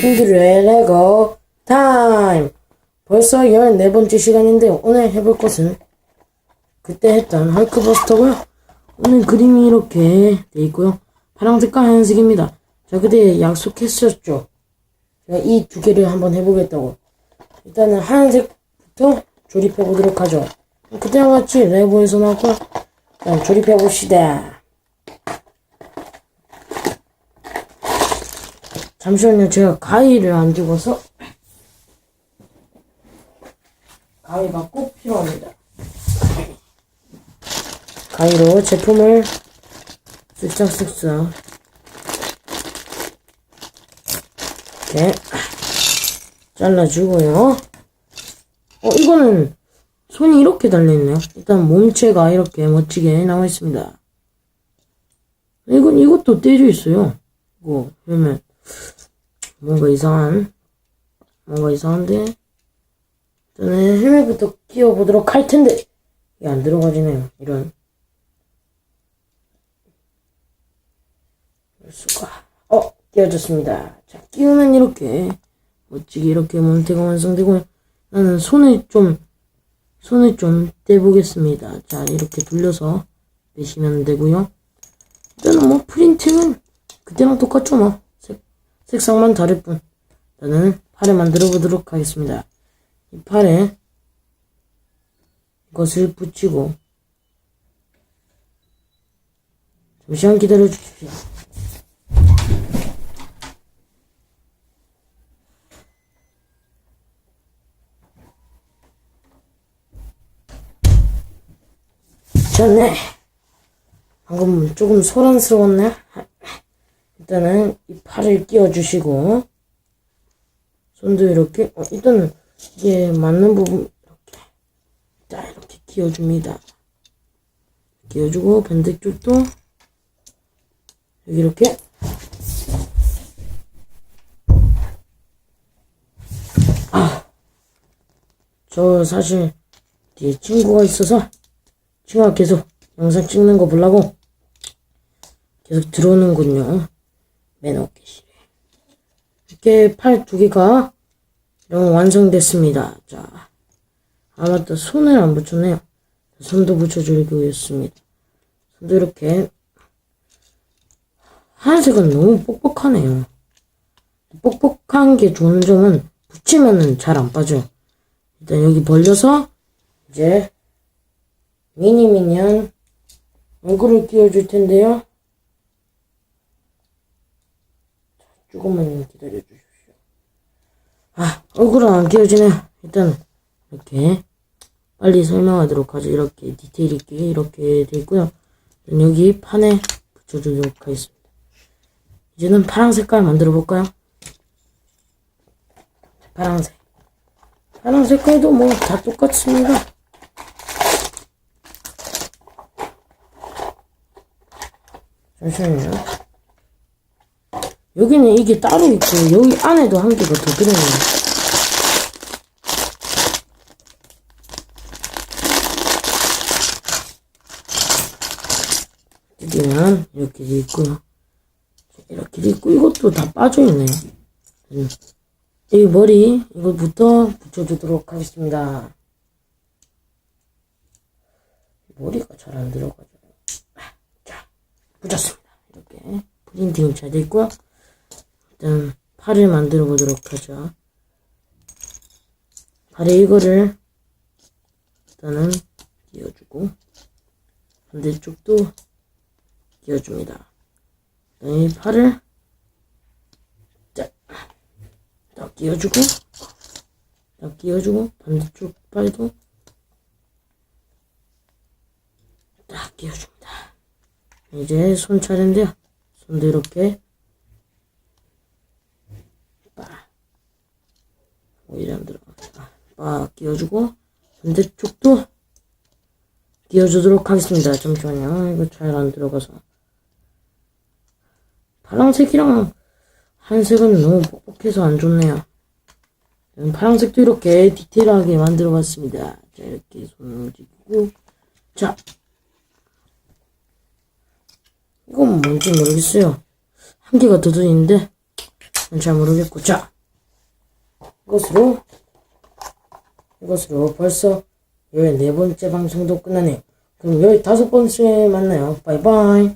킹드의 레고 타임! 벌써 14번째 시간인데요. 오늘 해볼 것은 그때 했던 헐크버스터고요. 오늘 그림이 이렇게 돼 있고요. 파란색과 하얀색입니다. 자, 그때 약속했었죠. 제가 이 두 개를 한번 해보겠다고. 일단은 하얀색부터 조립해 보도록 하죠. 그때와 같이 레고에서 나왔고, 일단 조립해 봅시다. 잠시만요. 제가 가위를 안 집어서 가위가 꼭 필요합니다. 가위로 제품을 쓱싹쓱싹 이렇게 잘라주고요. 어, 이거는 손이 이렇게 달려있네요. 일단 몸체가 이렇게 멋지게 나와 있습니다. 이건 이것도 떼져 있어요. 이거 그러면 뭔가 이상한 뭔가 이상한데? 저는 헬멧부터 끼워보도록 할 텐데! 이게 안 들어가지네요 이런. 수가. 어 끼워졌습니다. 자 끼우면 이렇게 멋지게 이렇게 몸태가 완성되고요 나는 손을 좀 손을 좀 떼보겠습니다. 자 이렇게 돌려서 빼시면 되고요. 일단은 뭐 프린팅은 그때랑 똑같죠 뭐 색, 색상만 다를 뿐 저는 팔을 만들어 보도록 하겠습니다 이 팔에 이것을 붙이고 잠시만 기다려 주십시오. 좋네. 방금 조금 소란스러웠네. 일단은 이 팔을 끼워주시고 손도 이렇게 어, 일단은 이게 맞는 부분 이렇게 자 이렇게 끼워줍니다. 끼워주고 반대쪽도 여기 이렇게 아저 사실 뒤에 친구가 있어서 친구가 계속 영상 찍는 거 보려고 계속 들어오는군요. 맨 어깨실에 이렇게 팔 두 개가 이런 완성됐습니다. 자, 아 맞다 손을 안 붙였네요. 손도 붙여주겠습니다. 손도 이렇게 하얀색은 너무 뻑뻑하네요. 뻑뻑한 게 좋은 점은 붙이면은 잘 안 빠져요. 일단 여기 벌려서 이제 미니 미니언 얼굴을 끼워줄 텐데요. 조금만 기다려 주십시오. 아, 얼굴은 안 끼워지네요. 일단, 이렇게, 빨리 설명하도록 하죠. 이렇게, 디테일 있게, 이렇게 돼 있고요. 일단 여기 판에 붙여주도록 하겠습니다. 이제는 파란 색깔 만들어 볼까요? 파란색. 파란 색깔도 뭐 다 똑같습니다. 잠시만요. 여기는 이게 따로 있고 여기 안에도 한 개가 더 들어있네요. 여기는 이렇게 돼 있고요. 이렇게 돼 있고 이것도 다 빠져있네요. 음. 이 머리 이거부터 붙여주도록 하겠습니다. 머리가 잘 안 들어가죠. 자, 붙였습니다. 이렇게 프린팅이 잘 돼 있고요. 일단 팔을 만들어 보도록 하죠. 팔에 이거를 일단은 끼워주고 반대쪽도 끼워줍니다. 이 팔을 자, 딱 끼워주고 딱 끼워주고 반대쪽 팔도 딱 끼워줍니다. 이제 손 차례인데요. 손도 이렇게 오일 이안 들어가. 빡 끼워주고 반대쪽도 끼워주도록 하겠습니다. 잠시만요. 이거 잘 안 들어가서 파란색이랑 한색은 너무 뻑뻑해서 안 좋네요. 파란색도 이렇게 디테일하게 만들어봤습니다. 자 이렇게 손 움직이고 자 이건 뭔지 모르겠어요. 한 개가 더난잘 모르겠고. 자, 이것으로, 이것으로 벌써 14번째 방송도 끝나네요. 그럼 15번째에 만나요. 바이바이.